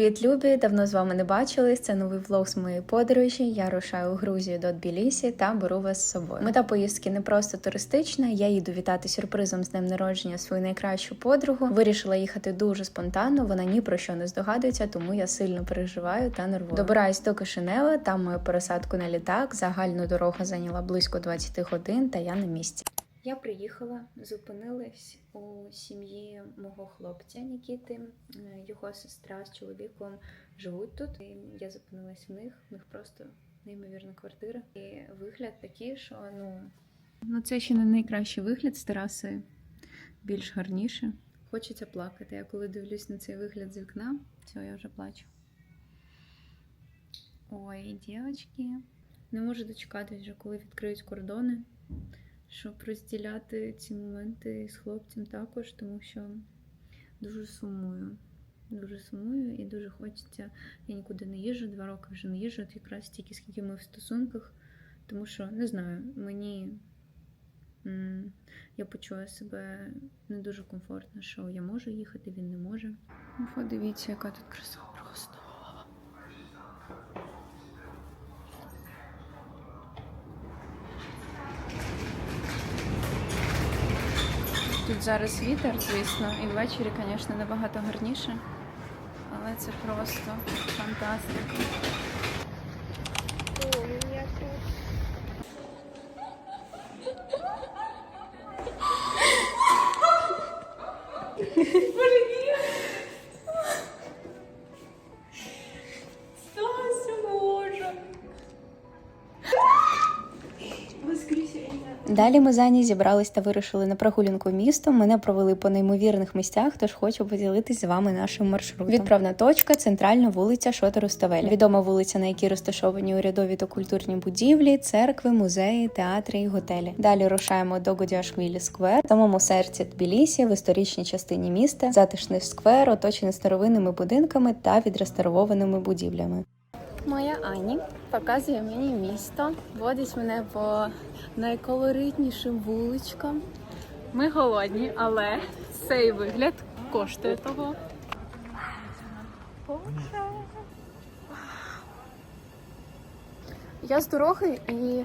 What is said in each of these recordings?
Привіт, любі! Давно з вами не бачились. Це новий влог з моєї подорожі. Я рушаю у Грузію до Тбілісі та беру вас з собою. Мета поїздки не просто туристична. Я їду вітати сюрпризом з днем народження свою найкращу подругу. Вирішила їхати дуже спонтанно. Вона ні про що не здогадується, тому я сильно переживаю та нервую. Добираюсь до Кишинева, там мою пересадку на літак. Загальну дорогу зайняла близько 20 годин, та я на місці. Я приїхала, зупинилась у сім'ї мого хлопця Нікіти. Е, Його сестра з чоловіком живуть тут. І я зупинилась в них. В них просто неймовірна квартира. І вигляд такий, що ну. Ну, це ще не найкращий вигляд з тераси більш гарніше. Хочеться плакати. Я коли дивлюсь на цей вигляд з вікна, все, я вже плачу. Ой, дівчатки. Не можу дочекатись коли відкриють кордони щоб розділяти ці моменти з хлопцем також, тому що дуже сумую. Дуже сумую і дуже хочеться. Я нікуди не їжджу, два роки вже не їжджу, от якраз стільки, скільки ми в стосунках. Тому що не знаю, мені я почула себе не дуже комфортно, що я можу їхати, він не може. Ну, подивіться, яка тут краса просто. Тут зараз вітер, звісно, і ввечері, звісно, набагато гарніше. Але це просто фантастика. Далі ми з Ані зібрались та вирушили на прогулянку містом. Мене провели по неймовірних місцях, тож хочу поділитись з вами нашим маршрутом. Відправна точка центральна вулиця Шота Руставеля. Відома вулиця, на якій розташовані урядові та культурні будівлі, церкви, музеї, театри і готелі. Далі рушаємо до Годяшвілі сквер, самому серці Тбілісі, в історичній частині міста, затишний сквер, оточений старовинними будинками та відреставрованими будівлями. Моя Ані показує мені місто, водить мене по найколоритнішим вуличкам. Ми голодні, але цей вигляд коштує того. Я з дороги і,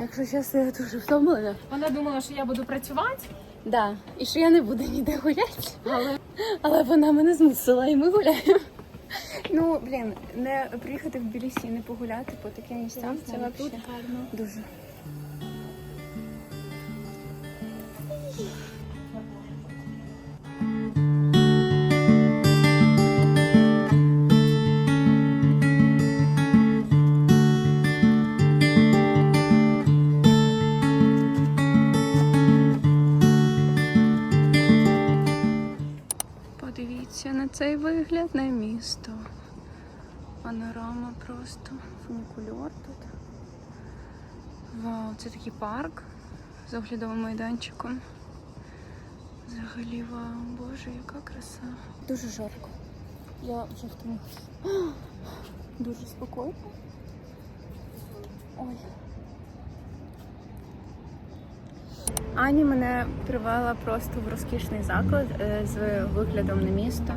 якщо чесно, я дуже втомлена. Вона думала, що я буду працювати, Да, і що я не буду ніде гуляти, але але вона мене змусила, і ми гуляємо. Ну, блін, не приїхати в Білісі, не погуляти по таким місцям, це взагалі гарно. дуже. Подивіться на цей вигляд на місто. Панорама просто фунікульор тут. Вау, це такий парк з оглядовим майданчиком. Взагалі, вау, боже, яка краса. Дуже жарко. Я вже втомилася. Дуже спокійно. Ой. Ані мене привела просто в розкішний заклад е, з виглядом на місто.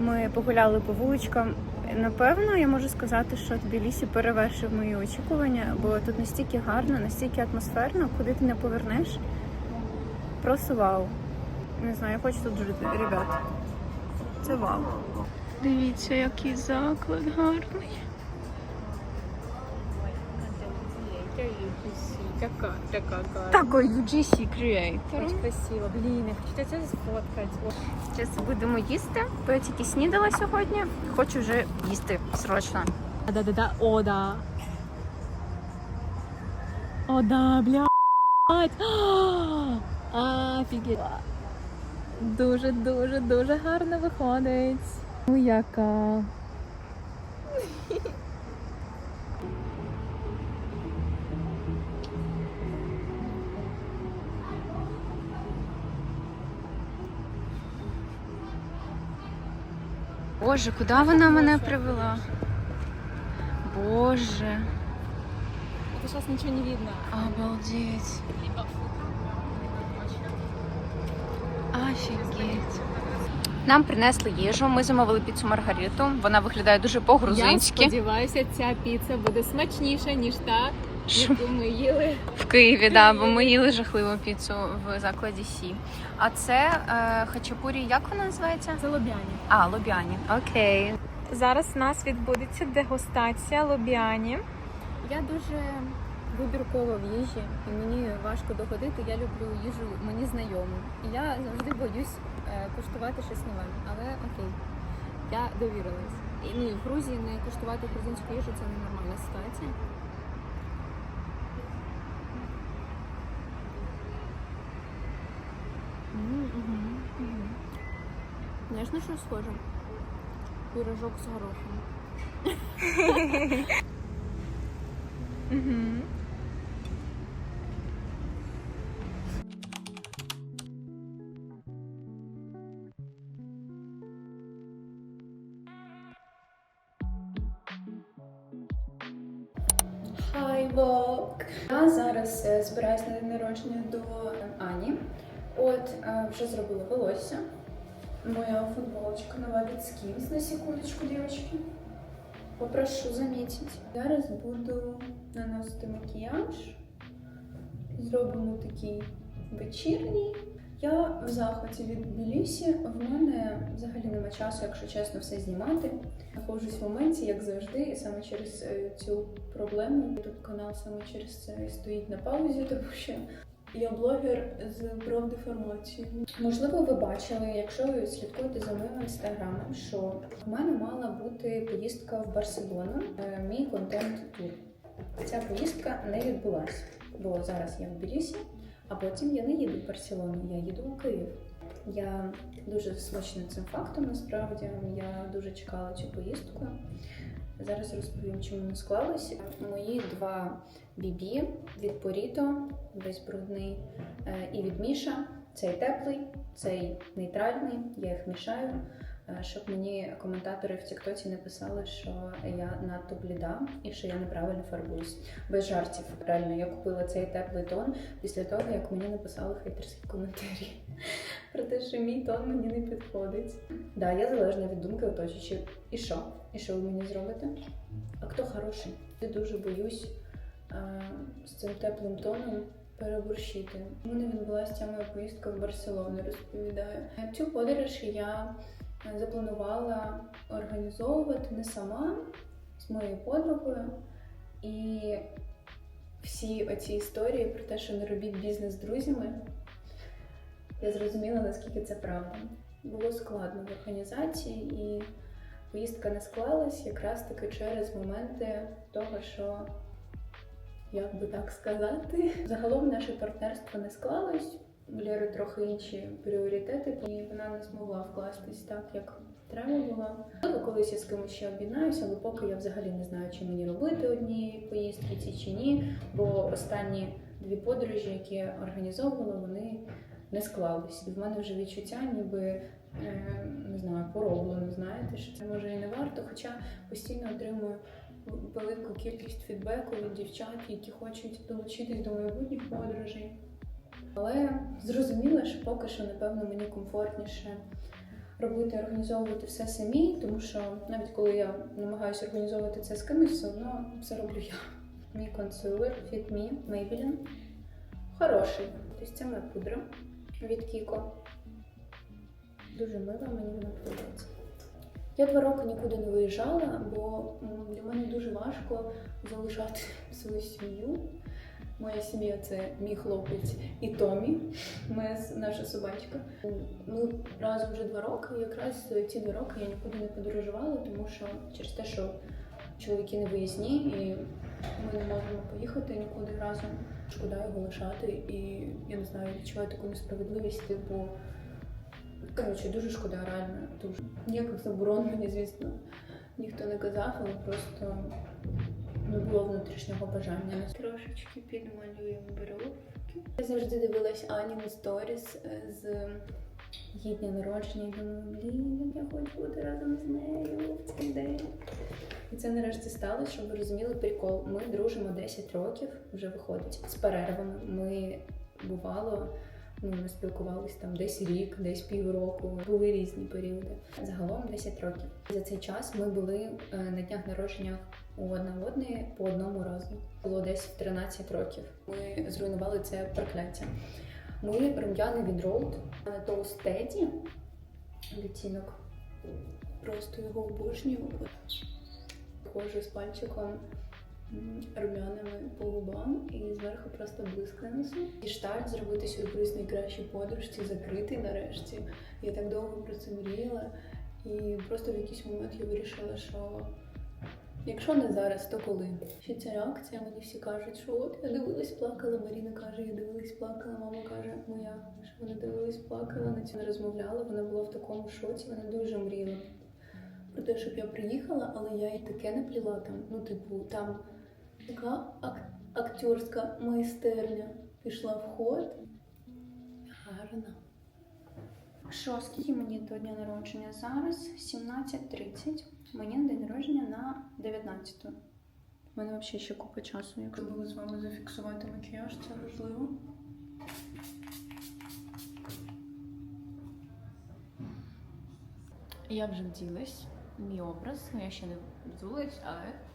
Ми погуляли по вуличкам. Напевно, я можу сказати, що Тбілісі перевершив мої очікування, бо тут настільки гарно, настільки атмосферно, куди ти не повернеш. Просто вау. Не знаю, я хочу тут жити, ребят. Це вау. Дивіться, який заклад гарний. Така, така гарна. Такий UGC Creator. Спасибо. Блін, я хочу це сфоткати. Зараз будемо їсти, бо я тільки снідала сьогодні. Хочу вже їсти срочно. Да-да-да, о, да. О, да, блядь. Офігеть. Дуже, дуже, дуже гарно виходить. Ну, яка. Боже, куди вона мене привела? Боже, Это сейчас ничего не видно. обалдеть. Офігеть. Нам принесли їжу. Ми замовили піцу Маргариту. Вона виглядає дуже по-грузинськи. сподіваюся, ця піца буде смачніша, ніж та, Що? ми їли. В Києві, да, бо ми їли жахливу піцу в закладі Сі. А це е, хачапурі, як вона називається? Це лобяні. А, лобяні. Окей. Зараз у нас відбудеться дегустація лобіані. Я дуже вибіркова в їжі, і мені важко доходити. Я люблю їжу мені знайому. І я завжди боюсь е, куштувати щось нове. Але окей, я довірилась. І ну, і в Грузії не куштувати грузинську їжу це ненормальна ситуація. Знаєш, на що схоже? Пирожок з горохом. Хай Вок! Я зараз е, збираюсь на день народження до вже зробила волосся. Моя футболочка нова від Skims, на секундочку, дівчатки. Попрошу замітити. Зараз буду наносити макіяж. Зробимо такий вечірній. Я в захваті від Білісі. В мене взагалі нема часу, якщо чесно, все знімати. Знаходжусь в моменті, як завжди, і саме через е, цю проблему. Тут канал саме через це стоїть на паузі, тому що я блогер з профдеформацією. Можливо, ви бачили, якщо ви слідкуєте за моїм інстаграмом, що в мене мала бути поїздка в Барселону, е, мій контент-тур. Ця поїздка не відбулася, бо зараз я в Білісі, а потім я не їду в Барселону, я їду у Київ. Я дуже засмучена цим фактом. Насправді я дуже чекала цю поїздку. Зараз розповім, чому не склалося. Мої два бібі від Поріто, весь брудний, е, і від Міша. Цей теплий, цей нейтральний. Я їх мішаю, щоб мені коментатори в Тіктоці не писали, що я надто бліда і що я неправильно фарбуюсь. Без жартів. Реально, я купила цей теплий тон після того, як мені написали хейтерські коментарі про те, що мій тон мені не підходить. Да, я залежна від думки оточуючих. І що? І що ви мені зробите? А хто хороший? Я дуже боюсь е, з цим теплим тоном переборщити. У мене відбулася ця моя поїздка в Барселону, розповідаю. Цю подорож я е, запланувала організовувати не сама з моєю подругою. І всі оці історії про те, що не робіть бізнес з друзями, я зрозуміла, наскільки це правда. Було складно в організації, і поїздка не склалась якраз таки через моменти того, що, як би так сказати, загалом наше партнерство не склалось. Лєри трохи інші пріоритети, і вона не змогла вкластись так, як треба було. Можливо, колись я з кимось ще об'єднаюся, але поки я взагалі не знаю, чи мені робити одні поїздки ці чи ні. Бо останні дві подорожі, які я організовувала, вони не склались. І в мене вже відчуття, ніби е, не знаю, пороблено, знаєте, що це може і не варто. Хоча постійно отримую велику кількість фідбеку від дівчат, які хочуть долучитись до майбутніх подорожей. Але зрозуміла, що поки що, напевно, мені комфортніше робити, організовувати все самі, тому що навіть коли я намагаюся організовувати це з кимось, все одно все роблю я. Мій консилер Fit Me Maybelline. Хороший. Тобто це моя пудра від Kiko. Дуже мила, мені вона подобається. Я два роки нікуди не виїжджала, бо для мене дуже важко залишати свою сім'ю. Моя сім'я це мій хлопець і Томі, моя наша собачка. Ми разом вже два роки. Якраз ці два роки я нікуди не подорожувала, тому що через те, що чоловіки не виїзні, і ми не можемо поїхати нікуди разом. Шкода його лишати, і я не знаю, відчуваю таку несправедливість, типу. Коротше, дуже шкода, реально. Дуже. Ніяких заборон мені, звісно, ніхто не казав, але просто не було внутрішнього бажання. Трошечки підмалюємо бровки. Я завжди дивилась Аніни сторіс е, з її дня народження і думаю, блін, я хочу бути разом з нею в цей день. І це нарешті сталося, щоб ви розуміли прикол. Ми дружимо 10 років, вже виходить з перервами. Ми бувало Ну, ми спілкувалися там десь рік, десь півроку. Були різні періоди. Загалом 10 років. За цей час ми були е, на днях народження у одної по одному разу. Було десь 13 років. Ми зруйнували це прокляття. Ми рум'яний від Роуд на Toast Teddy. Відтінок. Просто його обожнюю. Ходжу з пальчиком м, рум'яними по губам і зверху просто блиск нанесу. І штат зробити сюрприз найкращій подружці, закритий нарешті. Я так довго про це мріяла. І просто в якийсь момент я вирішила, що якщо не зараз, то коли? Ще ця реакція, мені всі кажуть, що от я дивилась, плакала. Маріна каже, я дивилась, плакала. Мама каже, моя, що вона дивилась, плакала, на цьому розмовляла. Вона була в такому шоці, вона дуже мріяла про те, щоб я приїхала, але я і таке не пліла там. Ну, типу, там така ак- акторська майстерня пішла в ход. Гарна. Що, скільки мені до дня народження? Зараз 17.30. Мені на день народження на 19. У мене взагалі ще купа часу. Якщо були з вами зафіксувати макіяж, це важливо. Я вже вділась, мій образ, ну я ще не взулась, але.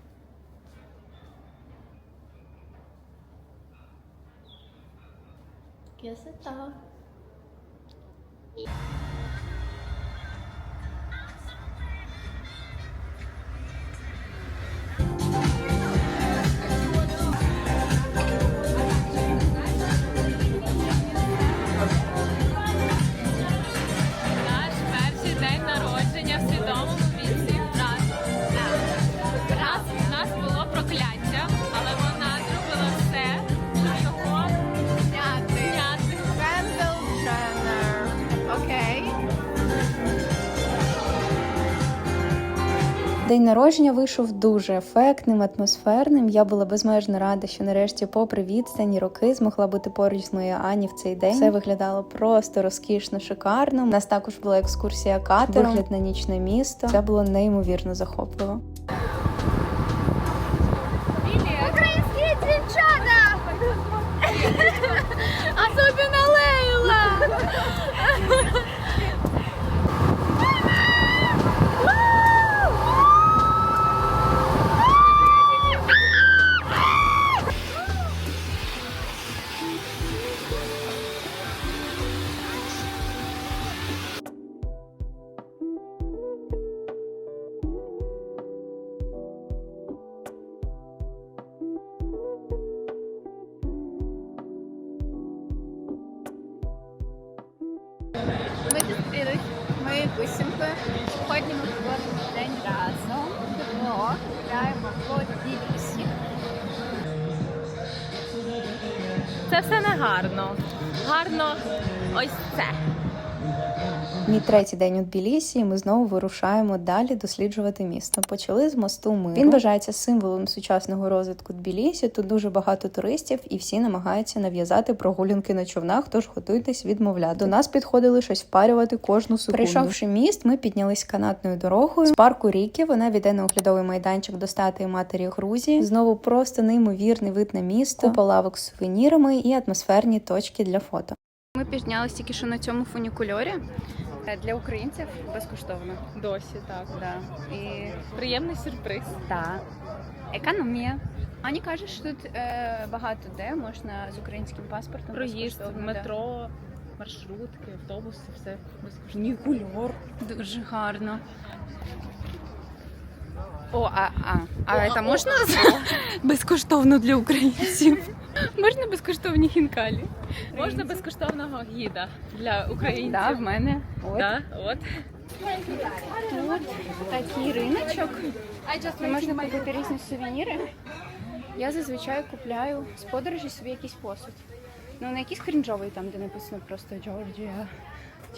Yes, it's all. День народження вийшов дуже ефектним, атмосферним. Я була безмежно рада, що нарешті, попри відстані роки, змогла бути поруч з моєю Ані в цей день. Все виглядало просто розкішно, шикарно. У нас також була екскурсія катером, вигляд на нічне місто. Це було неймовірно захопливо. Українські дівчата! Особенно бусинкою. Сьогодні ми проводимо день разом. Вдвох гуляємо по Тбілісі. Це все не гарно. Гарно ось це. Мій третій день у Тбілісі, і ми знову вирушаємо далі досліджувати місто. Почали з мосту Миру. Він вважається символом сучасного розвитку Тбілісі. Тут дуже багато туристів, і всі намагаються нав'язати прогулянки на човнах. Тож готуйтесь відмовляти. До нас підходили щось впарювати кожну секунду. Прийшовши міст, ми піднялись канатною дорогою з парку Ріки. Вона веде на оглядовий майданчик до статуї матері Грузії. Знову просто неймовірний вид на місто, купа лавок з сувенірами і атмосферні точки для фото. Ми піднялись тільки що на цьому фунікульорі. Е, Для українців безкоштовно. Досі так. Да. І Приємний сюрприз. Да. економія. Ані кажеш, що тут е, багато де можна з українським паспортом Проїзд, безкоштовно, да. метро, маршрутки, автобуси, все безкоштовно. Нікульор. Дуже гарно. О, а, а, а це можна безкоштовно для українців? Можна безкоштовні хінкалі? Можна безкоштовного гіда для українців. Да, в мене. От. Да, от. Тут такий риночок, де можна купити різні сувеніри. Я зазвичай купляю з подорожі собі якийсь посуд. Ну, не якийсь крінжовий, там, де написано просто Джорджія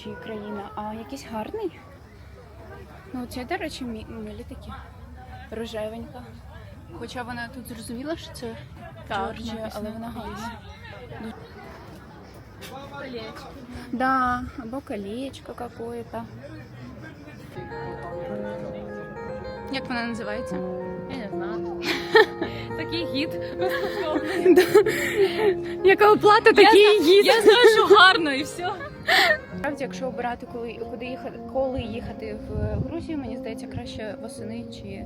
чи країна, а якийсь гарний. Ну, це, до речі, милі такі. Рожевенька. Хоча вона тут зрозуміла, що це Джорджія, але вона гарна. Да, або колечко какое-то. Як вона називається? Я не знаю. Такий гід. Яка оплата, такий гід. Я знаю, що гарно і все. Насправді, якщо обирати, коли куди їхати, коли їхати в Грузію, мені здається, краще восени чи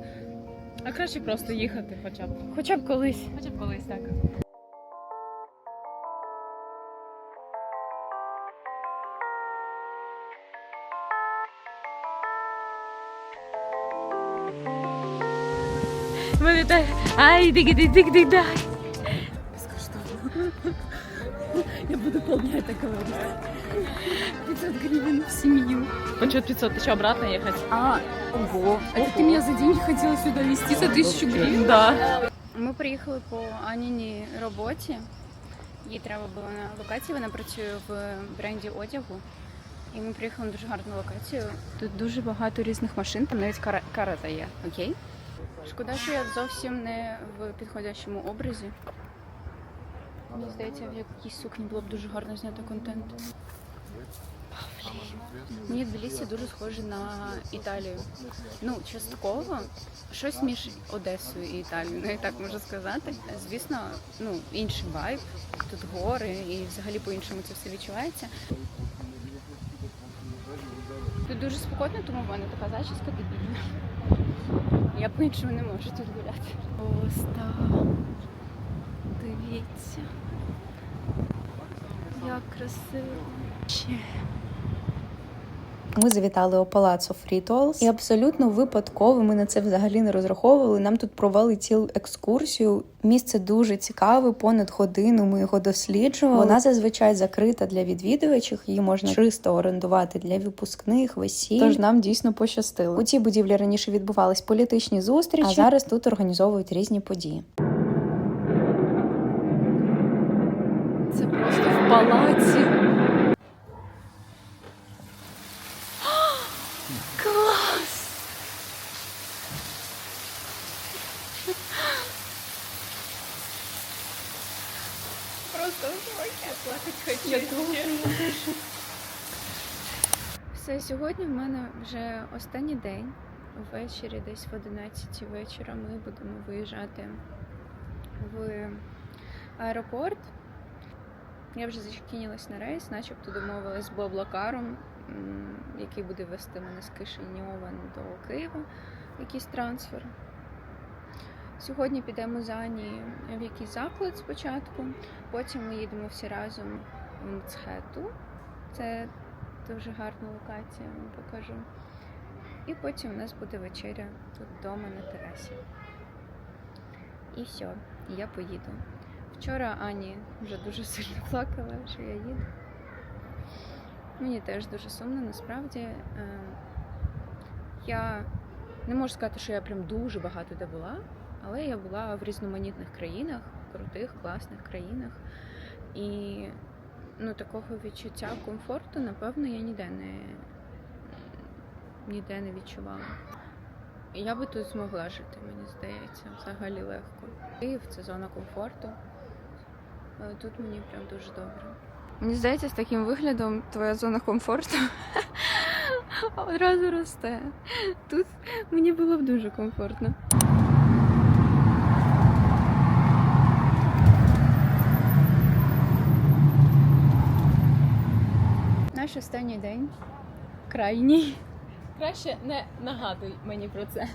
А краще просто їхати хоча б. хоча б колись. Хоча б колись так. Ай, диги ди дик ди дай. Я буду полдня так говорить. 500 гривен в семью. Почет 500, ты что, обратно ехать? А, ого. Это ты меня за деньги хотела сюда везти за тысячу гривен? Да. Ми приїхали по Аніній роботі. Їй треба було на локації. Вона працює в бренді одягу. І ми приїхали на дуже гарну локацію. Тут дуже багато різних машин, там навіть кара- карата є, окей? Шкода, що я зовсім не в підходящому образі. Мені здається, в якійсь сукні було б дуже гарно зняти контент. Мені Тбілісі дуже схоже на Італію. Ну, частково, щось між Одесою і Італією, ну і так можу сказати. Звісно, ну, інший вайб, тут гори і взагалі по-іншому це все відчувається. Тут дуже спокійно, тому в мене така зачіска дебільна. Я по-іншому не можу тут гуляти. Просто дивіться. Як красиво. Ми завітали у палацо Фрітолс, і абсолютно випадково ми на це взагалі не розраховували. Нам тут провели цілу екскурсію. Місце дуже цікаве, понад годину ми його досліджували. Вона зазвичай закрита для відвідувачів. Її можна чисто орендувати для випускних весіль. Тож нам дійсно пощастило. У цій будівлі раніше відбувались політичні зустрічі, а зараз тут організовують різні події. Це просто в палаці. Клас! Просто плакати хочу. Все, сьогодні в мене вже останній день. Ввечері, десь в 11 вечора, ми будемо виїжджати в аеропорт. Я вже зачекінилась на рейс, начебто домовилась з Блаблакаром, який буде вести мене з Кишиньова до Києва, якийсь трансфер. Сьогодні підемо за Ані в якийсь заклад спочатку, потім ми їдемо всі разом в Мцхету. Це дуже гарна локація, вам покажу. І потім у нас буде вечеря тут вдома на терасі. І все, я поїду. Вчора Ані вже дуже сильно плакала, що я їду. Мені теж дуже сумно, насправді. Е, Я не можу сказати, що я прям дуже багато де була, але я була в різноманітних країнах, крутих, класних країнах. І ну, такого відчуття комфорту, напевно, я ніде не, ніде не відчувала. Я би тут змогла жити, мені здається, взагалі легко. Київ це зона комфорту. Але тут мені прям дуже добре. Мені здається, з таким виглядом твоя зона комфорту одразу росте. Тут мені було б дуже комфортно. Наш останній день. Крайній. Краще не нагадуй мені про це.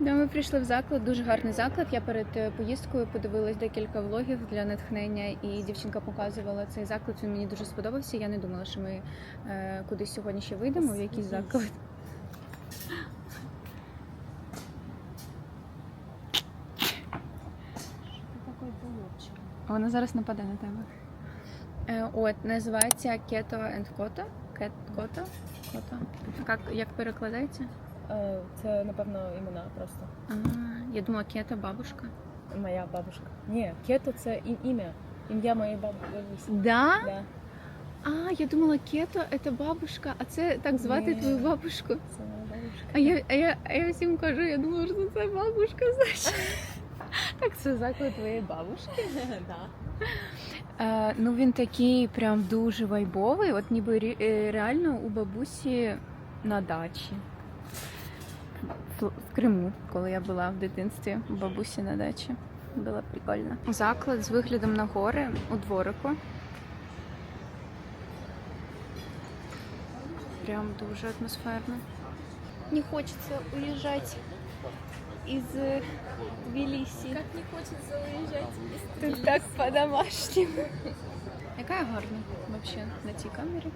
Да, ми прийшли в заклад, дуже гарний заклад. Я перед е, поїздкою подивилась декілька влогів для натхнення, і дівчинка показувала цей заклад. Він мені дуже сподобався. Я не думала, що ми е, кудись сьогодні ще вийдемо в якийсь заклад. Вона зараз нападе на тебе. Е, от, називається Keto and Koto. Кет, кота? Кота. Як, як перекладається? Е, Це, напевно, імена просто. А, я думала, кета бабушка. Моя бабушка. Ні, кето це ім'я. Ім'я моєї бабусі. Да? Да, А, я думала, кето це бабушка, а це так звати Ні. твою бабушку. це моя бабушка. А я, а я, а я всім кажу, я думала, що це бабушка, значить. Так, це заклад твоєї бабушки? Да. Е, ну він такий прям дуже вайбовий, от ніби рі- е, реально у бабусі на дачі. В, Криму, коли я була в дитинстві у бабусі на дачі. Було прикольно. Заклад з виглядом на гори у дворику. Прям дуже атмосферно. Не хочется уезжать из Тбилиси. Как не хочется уезжать из Тут так по-домашнему. Яка я гарна взагалі на цій камері.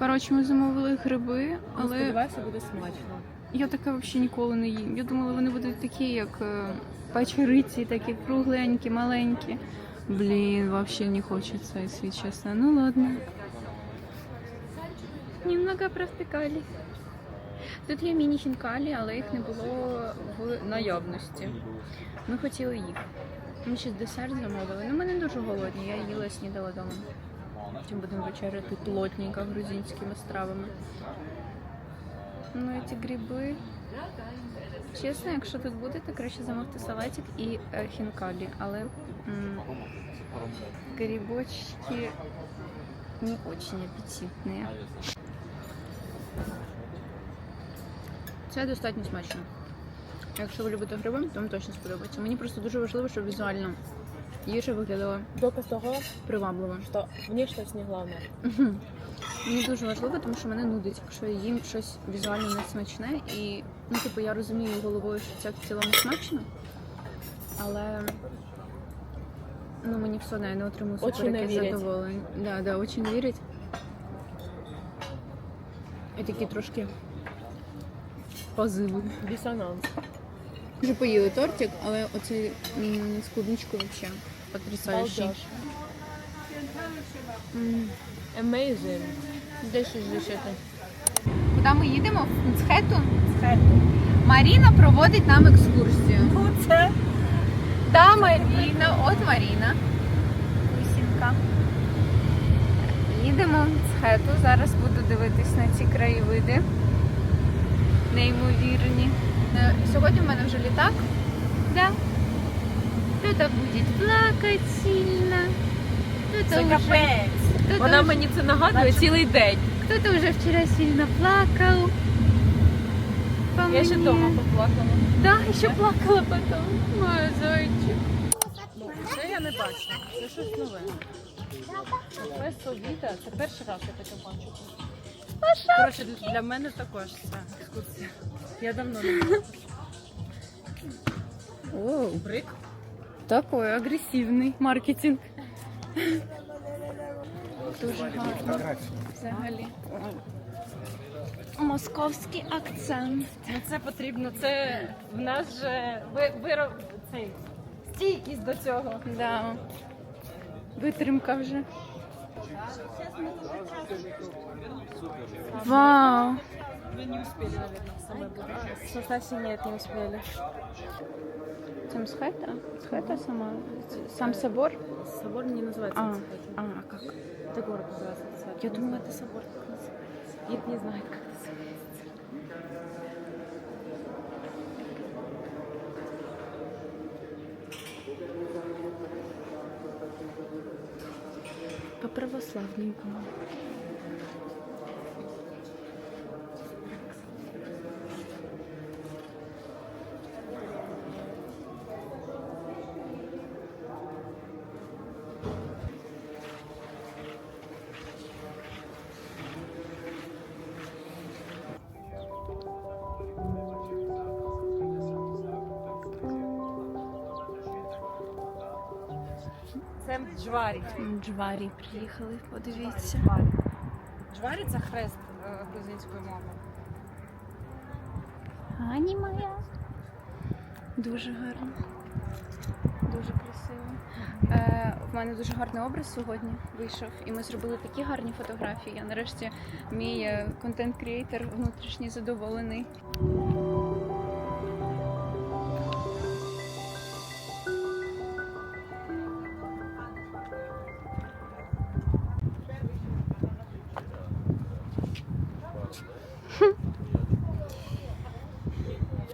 Коротше, ми замовили гриби, але Сподіваюся, буде смачно. я таке взагалі ніколи не їм. Я думала, вони будуть такі, як е, печериці, такі кругленькі, маленькі. Блін, взагалі не хочеться, якщо чесно. Ну ладно. Немного провтикали. Тут є міні-хінкалі, але їх не було в наявності. Ми хотіли їх. Ми ще десерт замовили. Ну, ми не дуже голодні, я їла снідала дома. Потім будемо вечеряти плотненько грузинськими стравами. Ну, ці гриби. Чесно, якщо тут будете, краще замовити салатик і е, хінкалі, але м, грибочки не очень аппетитные. Це достатньо смачно. Якщо ви любите гриби, то вам точно сподобається. Мені просто дуже важливо, щоб візуально їжа виглядала Доказ того, привабливо. що внешність не головне. Мені дуже важливо, тому що мене нудить, якщо я їм щось візуально не смачне. І ну, типу, я розумію головою, що це в цілому смачно, але ну, мені все одно я не отримую Очі супер не якесь вірять. задоволення. Да, да, очень вірять. І такі трошки позиви. Дисонанс. Вже поїли тортик, але оцей з клубничкою взагалі потрясаючий. Балдеж. Amazing. Де щось лишити? Куди ми їдемо? В Цхету? Цхету. Маріна проводить нам екскурсію. Це Та Маріна, от Маріна. Лисінка. Їдемо в Цхету. Зараз буду дивитись на ці краєвиди. Неймовірні. Е, Сьогодні в мене вже літак. Да. Кто-то будет плакать сильно. Кто-то уже, капець. кто-то Вона уже- мені це нагадує цілий день. Кто-то уже вчера сильно плакал. По Я ще мне. вдома поплакала. Да, еще плакала потом. Моя зайчик. Це я не бачу. Це щось нове. Професор Віта, це перший раз я таке бачу. Коротше, для мене також це екскурсія. Я давно не. Оу, Брик. Такой агрессивный маркетинг. Дуже гарно. Взагалі. Московський акцент. Ну це потрібно. Це в нас же ви, вироб цей стійкість до цього. Да. Витримка вже. Вау! Ви не успели, наверное, буде. Нет, не успели. Там схета? Схета сама? Сам собор? Собор не называется А, Цхет. а, а как? Это город называется Цхет. Я думала, это собор так называется. Ир не знает, как называется. По православненькому. Джварі. Приїхали, подивіться. Джварі це хрест е, грузинської мови. Ані моя. Дуже гарно. Дуже красиво. Е, в мене дуже гарний образ сьогодні вийшов, і ми зробили такі гарні фотографії. Я нарешті мій е, контент-кріейтор внутрішній задоволений.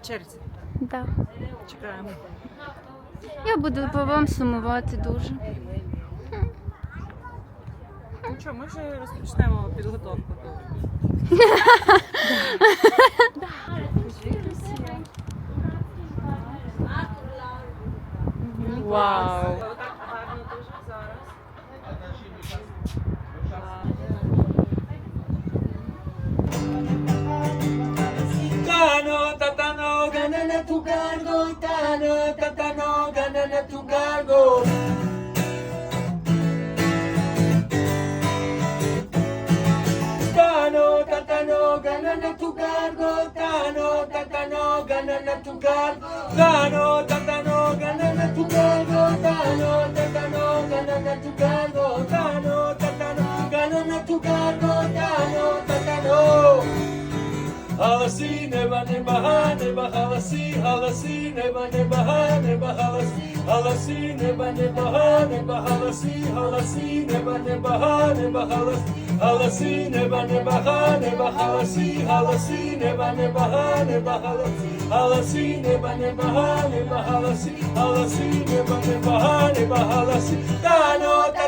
Черзі. Да. Чекаємо. Я буду по вам сумувати дуже. Ну що, ми вже розпочнемо підготовку Вау! Tatano, ganana tu cargo. Tano, tatano, ganana tu cargo, tano, tatano, ganana tu cargo, tano, tatano, ganana tu cargo, tano, tatano, ganana tu cargo, tano, tatano, ganana tu cargo, tano, tatano. Halasi neba neba ha neba halasi halasi neba neba ha neba halasi halasi neba neba ha neba halasi halasi neba neba ha neba halasi halasi neba neba ha neba halasi halasi neba neba ha neba halasi halasi neba neba ha neba halasi halasi neba neba ha neba halasi tano tatano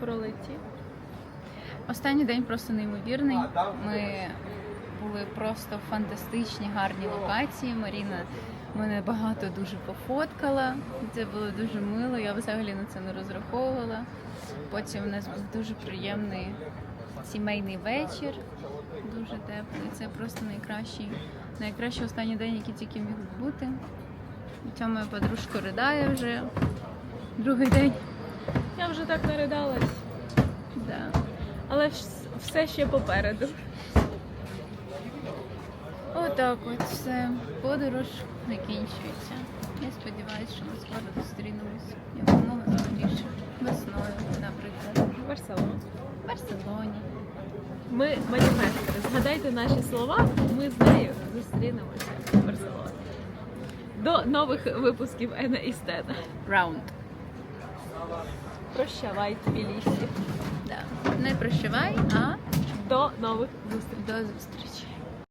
пролетів. Останній день просто неймовірний. Ми були просто фантастичні, гарні локації. Маріна мене багато дуже пофоткала. Це було дуже мило. Я взагалі на це не розраховувала. Потім у нас був дуже приємний сімейний вечір, дуже теплий. Це просто найкращий, найкращий останній день, який тільки міг бути. Ця моя подружка ридає вже другий день. Я вже так наридалась, Да. але все ще попереду. Отак от все. Подорож закінчується. Я сподіваюся, що ми скоро зустрінемось якомога скоріше. Весною, наприклад, Барселона. в Барселоні. Ми маніместери. Згадайте наші слова. Ми з нею зустрінемося в Барселоні. До нових випусків Ена і Стена. Раунд. Прощавай, Тбілісі. Да. Не прощавай, а До нових зустрічей. до зустрічі.